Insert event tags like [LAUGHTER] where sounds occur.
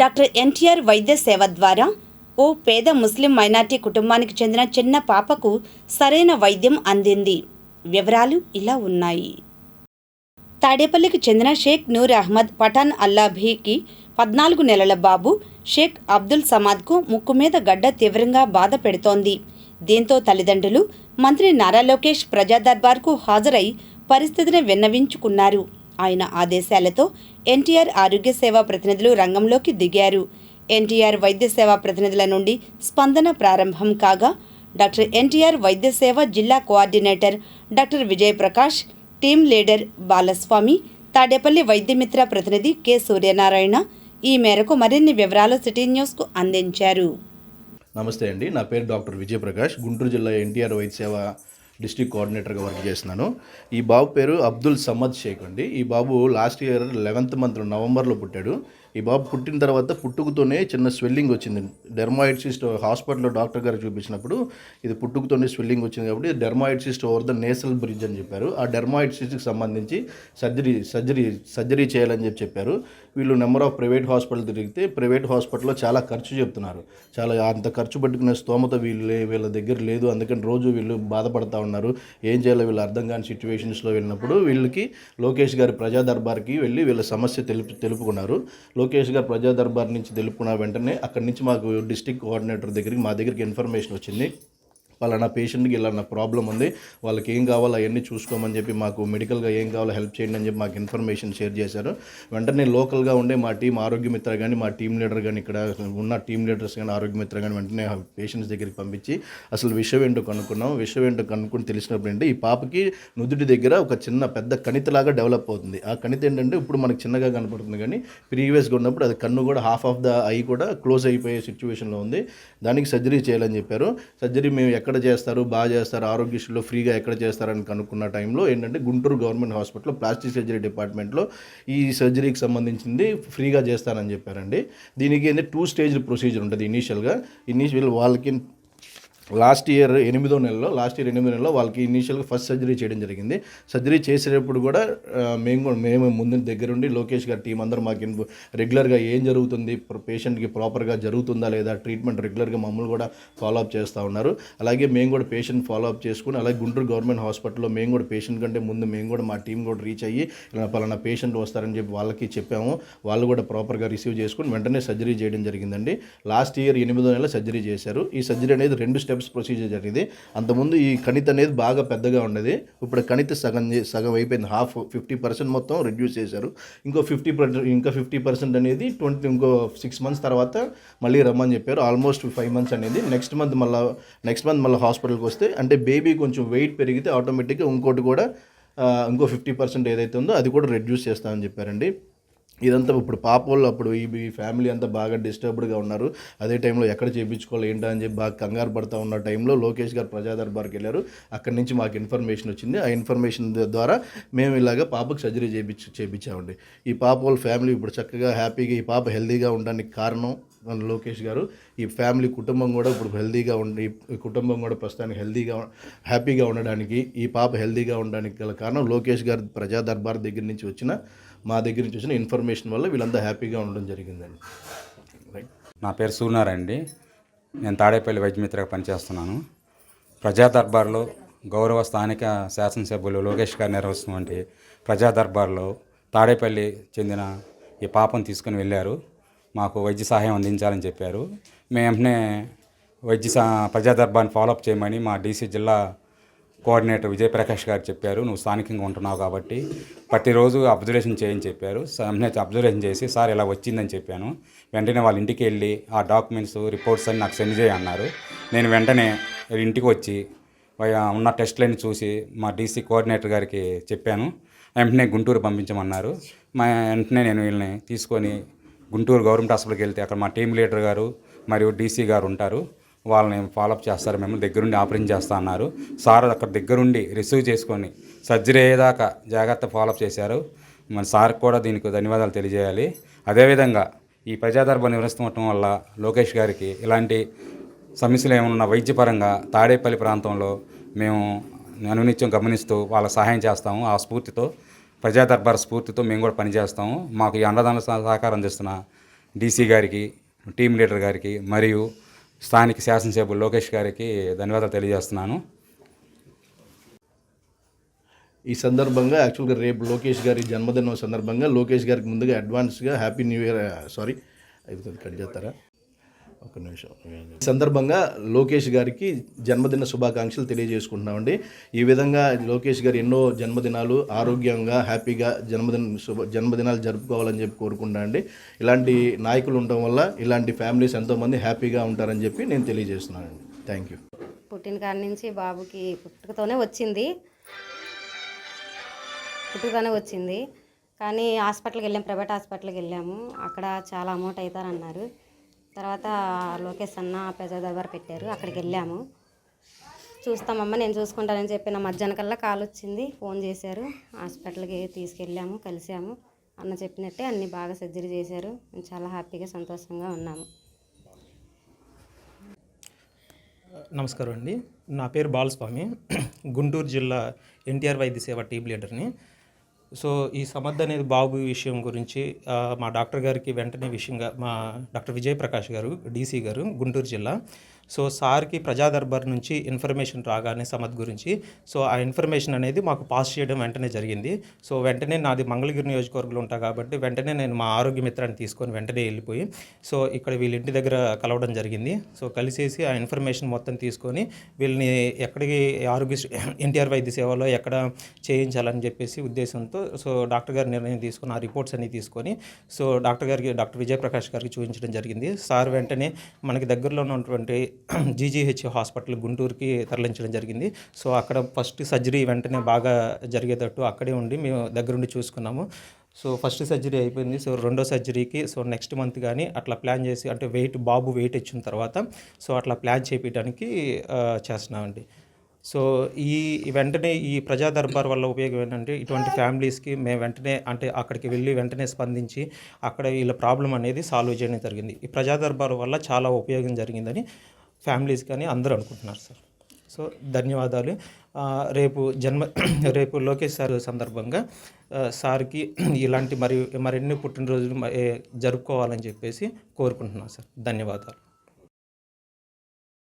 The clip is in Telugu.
డాక్టర్ ఎన్టీఆర్ వైద్య సేవ ద్వారా ఓ పేద ముస్లిం మైనార్టీ కుటుంబానికి చెందిన చిన్న పాపకు సరైన వైద్యం అందింది. వివరాలు ఇలా ఉన్నాయి. తాడేపల్లికి చెందిన షేక్ నూర్ అహ్మద్ పఠాన్ అల్లాభీకి పద్నాలుగు నెలల బాబు షేక్ అబ్దుల్ సమాద్కు ముక్కు మీద గడ్డ తీవ్రంగా బాధ పెడుతోంది. దీంతో తల్లిదండ్రులు మంత్రి నారా లోకేష్ ప్రజా దర్బార్కు హాజరై పరిస్థితిని విన్నవించుకున్నారు. ఆయన ఆదేశాలతో ఎన్టీఆర్ ఆరోగ్య సేవా ప్రతినిధులు రంగంలోకి దిగారు. ఎన్టీఆర్ వైద్య సేవా ప్రతినిధుల నుండి స్పందన ప్రారంభం కాగా డాక్టర్ ఎన్టీఆర్ వైద్య సేవ జిల్లా coordinator doctor Vijayaprakash team leader Balaswamy Tadepalli Vaidyamitra ప్రతినిధి కె సూర్యనారాయణ ఈ మేరకు మరిన్ని వివరాలు సిటీ న్యూస్కు అందించారు. నమస్తే అండి. నా పేరు డాక్టర్ విజయప్రకాష్. గుంటూరు జిల్లా ఎన్టీఆర్ వైద్య సేవ డిస్ట్రిక్ట్ కోఆర్డినేటర్గా వర్క్ చేస్తున్నాను. ఈ బాబు పేరు అబ్దుల్ సమద్ షేక్ అండి. ఈ బాబు లాస్ట్ ఇయర్ లెవెన్త్ మంత్ నవంబర్లో పుట్టాడు. ఈ బాబు పుట్టిన తర్వాత పుట్టుకతోనే చిన్న స్వెల్లింగ్ వచ్చింది. డెర్మాయిడ్సిస్ట్ హాస్పిటల్లో డాక్టర్ గారు చూపించినప్పుడు ఇది పుట్టుకతోనే స్వెల్లింగ్ వచ్చింది కాబట్టి dermoid cyst over the nasal bridge అని చెప్పారు. ఆ డెర్మాయిడ్సిస్ట్కి సంబంధించి సర్జరీ సర్జరీ సర్జరీ చేయాలని చెప్పి చెప్పారు. వీళ్ళు నెంబర్ ఆఫ్ ప్రైవేట్ హాస్పిటల్ తిరిగితే ప్రైవేట్ హాస్పిటల్లో చాలా ఖర్చు చెప్తున్నారు. చాలా అంత ఖర్చు పెట్టుకునే స్తోమత వీళ్ళు వీళ్ళ దగ్గర లేదు. అందుకని రోజు వీళ్ళు బాధపడతా ఉన్నారు. ఏం చేయాలో వీళ్ళు అర్థం కాని సిచ్యువేషన్స్లో వెళ్ళినప్పుడు వీళ్ళకి లోకేష్ గారి ప్రజా దర్బార్కి వెళ్ళి వీళ్ళ సమస్య తెలుపు తెలుపుకున్నారు. లోకేష్ గారు ప్రజా దర్బార్ నుంచి తెలుపుకున్న వెంటనే అక్కడి నుంచి మాకు డిస్టిక్ కోఆర్డినేటర్ దగ్గరికి మా దగ్గరికి ఇన్ఫర్మేషన్ వచ్చింది. పలానా పేషెంట్కి ఇలా ప్రాబ్లం ఉంది వాళ్ళకి ఏం కావాలో అవన్నీ చూసుకోమని చెప్పి మాకు మెడికల్గా ఏం కావాలో హెల్ప్ చేయండి అని చెప్పి మాకు ఇన్ఫర్మేషన్ షేర్ చేశారు. వెంటనే లోకల్గా ఉండే మా టీం ఆరోగ్య మిత్ర కానీ మా టీం లీడర్ కానీ ఇక్కడ ఉన్న టీం లీడర్స్ కానీ ఆరోగ్య మిత్ర కానీ వెంటనే పేషెంట్స్ దగ్గరికి పంపించి అసలు విషయం ఏంటో కనుక్కున్నాం. విషయం ఏంటో కనుక్కుని తెలిసినప్పుడు ఏంటి ఈ పాపకి నుదుటి దగ్గర ఒక చిన్న పెద్ద కణితలాగా డెవలప్ అవుతుంది. ఆ కణిత ఏంటంటే ఇప్పుడు మనకు చిన్నగా కనపడుతుంది కానీ ప్రీవియస్గా ఉన్నప్పుడు అది కన్ను కూడా హాఫ్ ఆఫ్ ద ఐ కూడా క్లోజ్ అయిపోయే సిచ్యువేషన్లో ఉంది. దానికి సర్జరీ చేయాలని చెప్పారు. సర్జరీ మేము ఎక్కడ ఎక్కడ చేస్తారు బాగా చేస్తారు ఆరోగ్యశ్రీలో ఫ్రీగా ఎక్కడ చేస్తారని కనుక్కున్న టైంలో ఏంటంటే గుంటూరు గవర్నమెంట్ హాస్పిటల్లో ప్లాస్టిక్ సర్జరీ డిపార్ట్మెంట్లో ఈ సర్జరీకి సంబంధించింది ఫ్రీగా చేస్తానని చెప్పారండి. దీనికి ఏంటంటే టూ స్టేజ్ ప్రొసీజర్ ఉంటుంది ఇనీషియల్గా ఇనీషియల్ వాళ్ళకి లాస్ట్ ఇయర్ ఎనిమిదో నెలలో లాస్ట్ ఇయర్ ఎనిమిదో నెలలో వాళ్ళకి ఇనీషియల్గా ఫస్ట్ సర్జరీ చేయడం జరిగింది. సర్జరీ చేసేటప్పుడు కూడా మేము కూడా మేము ముందు దగ్గరుండి లోకేష్ గారి టీం అందరూ మాకు రెగ్యులర్గా ఏం జరుగుతుంది పేషెంట్కి ప్రాపర్గా జరుగుతుందా లేదా ట్రీట్మెంట్ రెగ్యులర్గా మమ్మల్ని కూడా ఫాలో అప్ చేస్తూ ఉన్నారు. అలాగే మేము కూడా పేషెంట్ ఫాలో అప్ చేసుకుని అలాగే గుంటూరు గవర్నమెంట్ హాస్పిటల్లో మేము కూడా పేషెంట్ కంటే ముందు మేము కూడా మా టీం కూడా రీచ్ అయ్యి ఇలా పలానా పేషెంట్ వస్తారని చెప్పి వాళ్ళకి చెప్పాము. వాళ్ళు కూడా ప్రాపర్గా రిసీవ్ చేసుకుని వెంటనే సర్జరీ చేయడం జరిగిందండి. లాస్ట్ ఇయర్ ఎనిమిదో నెల సర్జరీ చేశారు. ఈ సర్జరీ అనేది రెండు స్టెప్స్ ప్రొసీజర్ జరిగింది. అంతకుముందు ఈ కణిత అనేది బాగా పెద్దగా ఉండేది. ఇప్పుడు కణిత సగం సగం అయిపోయింది. హాఫ్ ఫిఫ్టీ పర్సెంట్ మొత్తం రెడ్యూస్ చేశారు. ఇంకో ఫిఫ్టీ ఇంకా ఫిఫ్టీ పర్సెంట్ అనేది ట్వంటీ ఇంకో సిక్స్ మంత్స్ తర్వాత మళ్ళీ రమ్మని చెప్పారు. ఆల్మోస్ట్ ఫైవ్ మంత్స్ అనేది. నెక్స్ట్ మంత్ మళ్ళీ నెక్స్ట్ మంత్ మళ్ళీ హాస్పిటల్కి వస్తే అంటే బేబీ కొంచెం వెయిట్ పెరిగితే ఆటోమేటిక్గా ఇంకోటి కూడా ఇంకో ఫిఫ్టీ పర్సెంట్ ఏదైతే ఉందో అది కూడా రెడ్యూస్ చేస్తామని చెప్పారండి. ఇదంతా ఇప్పుడు పాప వాళ్ళు అప్పుడు ఈ ఫ్యామిలీ అంతా బాగా డిస్టర్బ్డ్గా ఉన్నారు. అదే టైంలో ఎక్కడ చేయించుకోవాలి ఏంటా అని చెప్పి బాగా కంగారు పడుతూ ఉన్న టైంలో లోకేష్ గారు ప్రజాదర్బార్కి వెళ్ళారు. అక్కడి నుంచి మాకు ఇన్ఫర్మేషన్ వచ్చింది. ఆ ఇన్ఫర్మేషన్ ద్వారా మేము ఇలాగ పాపకు సర్జరీ చేయించి చేయించామండి ఈ పాప వాళ్ళ ఫ్యామిలీ ఇప్పుడు చక్కగా హ్యాపీగా ఈ పాప హెల్తీగా ఉండడానికి కారణం మన లోకేష్ గారు ఈ ఫ్యామిలీ కుటుంబం కూడా ఇప్పుడు హెల్తీగా ఉండి కుటుంబం కూడా ప్రస్తుతానికి హెల్దీగా హ్యాపీగా ఉండడానికి ఈ పాప హెల్తీగా ఉండడానికి గల కారణం లోకేష్ గారి ప్రజా దర్బార్ దగ్గర నుంచి వచ్చిన మా దగ్గర నుంచి వచ్చిన ఇన్ఫర్మేషన్ వల్ల వీళ్ళంతా హ్యాపీగా ఉండడం జరిగిందండి. రైట్ నా పేరు సూర్యనారాయణ అండి. నేను తాడేపల్లి వైద్యమిత్రగా పనిచేస్తున్నాను. ప్రజా దర్బార్లో గౌరవ స్థానిక శాసనసభ్యులు లోకేష్ గారు నిర్వహిస్తున్నటువంటి ప్రజా దర్బార్లో తాడేపల్లి చెందిన ఈ పాపను తీసుకుని వెళ్ళారు. మాకు వైద్య సహాయం అందించాలని చెప్పారు. మేము వెంటనే వైద్య సా ప్రజా ఫాలోఅప్ చేయమని మా డీసీ జిల్లా కోఆర్డినేటర్ విజయప్రకాష్ గారు చెప్పారు. నువ్వు స్థానికంగా ఉంటున్నావు కాబట్టి ప్రతిరోజు అబ్జర్వేషన్ చేయని చెప్పారు. వెంటనే అబ్జర్వేషన్ చేసి సార్ ఇలా వచ్చిందని చెప్పాను. వెంటనే వాళ్ళ ఇంటికి వెళ్ళి ఆ డాక్యుమెంట్స్ రిపోర్ట్స్ అన్ని నాకు సెండ్ చేయన్నారు నేను వెంటనే ఇంటికి వచ్చి ఉన్న టెస్ట్లన్నీ చూసి మా డీసీ కోఆర్డినేటర్ గారికి చెప్పాను. వెంటనే గుంటూరు పంపించమన్నారు. మా వెంటనే నేను వీళ్ళని తీసుకొని గుంటూరు గవర్నమెంట్ హాస్పిటల్కి వెళ్తే అక్కడ మా టీం లీడర్ గారు మరియు డీసీ గారు ఉంటారు. వాళ్ళని ఫాలోఅప్ చేస్తారు. మేము దగ్గరుండి ఆపరేషన్ చేస్తా అన్నారు. సార్ అక్కడ దగ్గరుండి రిసీవ్ చేసుకొని సర్జరీ అయ్యేదాకా జాగ్రత్త ఫాలోఅప్ చేశారు. మన సార్ కూడా దీనికి ధన్యవాదాలు తెలియజేయాలి. అదేవిధంగా ఈ ప్రజాదర్భ నివరిస్తుండటం వల్ల లోకేష్ గారికి ఇలాంటి సమస్యలు ఏమన్నా వైద్యపరంగా తాడేపల్లి ప్రాంతంలో మేము అనునిత్యం గమనిస్తూ వాళ్ళ సహాయం చేస్తాము. ఆ స్ఫూర్తితో ప్రజా దర్బార్ స్ఫూర్తితో మేము కూడా పనిచేస్తాము. మాకు ఈ అన్నదాన సహకారం అందిస్తున్న డీసీ గారికి టీం లీడర్ గారికి మరియు స్థానిక శాసనసభ్యులు లోకేష్ గారికి ధన్యవాదాలు తెలియజేస్తున్నాను. ఈ సందర్భంగా యాక్చువల్గా రేపు లోకేష్ గారి జన్మదినం సందర్భంగా లోకేష్ గారికి ముందుగా అడ్వాన్స్గా హ్యాపీ న్యూ ఇయర్ సారీ అయిపోతుంది కట్ చేస్తారా? ఒక నిమిషం. ఈ సందర్భంగా లోకేష్ గారికి జన్మదిన శుభాకాంక్షలు తెలియజేసుకుంటున్నామండి. ఈ విధంగా లోకేష్ గారు ఎన్నో జన్మదినాలు ఆరోగ్యంగా హ్యాపీగా జన్మదిన శుభ జన్మదినాలు జరుపుకోవాలని చెప్పి కోరుకుంటా అండి ఇలాంటి నాయకులు ఉండటం వల్ల ఇలాంటి ఫ్యామిలీస్ ఎంతోమంది హ్యాపీగా ఉంటారని చెప్పి నేను తెలియజేస్తున్నానండి. Thank you. పుట్టిన కాడి నుంచి బాబుకి పుట్టుకతోనే వచ్చింది. పుట్టుకతోనే వచ్చింది. కానీ హాస్పిటల్కి వెళ్ళాం ప్రైవేట్ హాస్పిటల్కి వెళ్ళాము. అక్కడ చాలా అమౌంట్ అవుతారన్నారు. తర్వాత లోకేష్ అన్న ప్రజా పెట్టారు. అక్కడికి వెళ్ళాము. చూస్తామమ్మా నేను చూసుకుంటానని చెప్పిన మధ్యాహ్నం కల్లా కాల్ వచ్చింది. ఫోన్ చేశారు. హాస్పిటల్కి తీసుకెళ్ళాము కలిసాము. అన్న చెప్పినట్టే అన్నీ బాగా సర్జరీ చేశారు. మేము చాలా హ్యాపీగా సంతోషంగా ఉన్నాము. నమస్కారం అండి. నా పేరు బాలస్వామి. గుంటూరు జిల్లా ఎన్టీఆర్ వైద్య సేవ టీమ్ లీడర్ని. సో ఈ సమర్థ అనేది బాబు విషయం గురించి మా డాక్టర్ గారికి వెంటనే విషయంగా మా డాక్టర్ విజయప్రకాష్ గారు డీసీ గారు గుంటూరు జిల్లా. సో సార్కి ప్రజాదర్బార్ నుంచి ఇన్ఫర్మేషన్ రాగానే సమద్ గురించి. సో ఆ ఇన్ఫర్మేషన్ అనేది మాకు పాస్ చేయడం వెంటనే జరిగింది. సో వెంటనే నాది మంగళగిరి నియోజకవర్గంలో ఉంటా కాబట్టి వెంటనే నేను మా ఆరోగ్య మిత్రాన్ని తీసుకొని వెంటనే వెళ్ళిపోయి సో ఇక్కడ వీళ్ళ ఇంటి దగ్గర కలవడం జరిగింది. సో కలిసేసి ఆ ఇన్ఫర్మేషన్ మొత్తం తీసుకొని వీళ్ళని ఎక్కడికి ఆరోగ్య ఎన్టీఆర్ వైద్య సేవలో ఎక్కడ చేయించాలని చెప్పేసి ఉద్దేశంతో సో డాక్టర్ గారి నిర్ణయం తీసుకొని ఆ రిపోర్ట్స్ అన్ని తీసుకొని సో డాక్టర్ గారికి డాక్టర్ విజయప్రకాష్ గారికి చూపించడం జరిగింది. సార్ వెంటనే మనకి దగ్గరలో ఉన్నటువంటి జీజీహెచ్ హాస్పిటల్ గుంటూరుకి తరలించడం జరిగింది. సో అక్కడ ఫస్ట్ సర్జరీ వెంటనే బాగా జరిగేటట్టు అక్కడే ఉండి మేము దగ్గరుండి చూసుకున్నాము. సో ఫస్ట్ సర్జరీ అయిపోయింది. సో రెండో సర్జరీకి సో నెక్స్ట్ మంత్ కానీ అట్లా ప్లాన్ చేసి అంటే వెయిట్ బాబు వెయిట్ ఇచ్చిన తర్వాత సో అట్లా ప్లాన్ చేపించడానికి చేస్తున్నామండి. సో ఈ వెంటనే ఈ ప్రజా దర్బార్ వల్ల ఉపయోగం ఏంటంటే ఇటువంటి ఫ్యామిలీస్కి మేము వెంటనే అంటే అక్కడికి వెళ్ళి వెంటనే స్పందించి అక్కడ వీళ్ళ ప్రాబ్లం అనేది సాల్వ్ చేయడం జరిగింది. ఈ ప్రజా దర్బార్ వల్ల చాలా ఉపయోగం జరిగిందని ఫ్యామిలీస్ కానీ అందరూ అనుకుంటున్నారు సార్. సో ధన్యవాదాలు. రేపు జన్మ [CLEARS THROAT] రేపు లోకేష్ సార్ సందర్భంగా సార్కి [CLEARS THROAT] ఇలాంటి మరి మరిన్ని పుట్టినరోజులు జరుపుకోవాలని చెప్పేసి కోరుకుంటున్నాను సార్. ధన్యవాదాలు.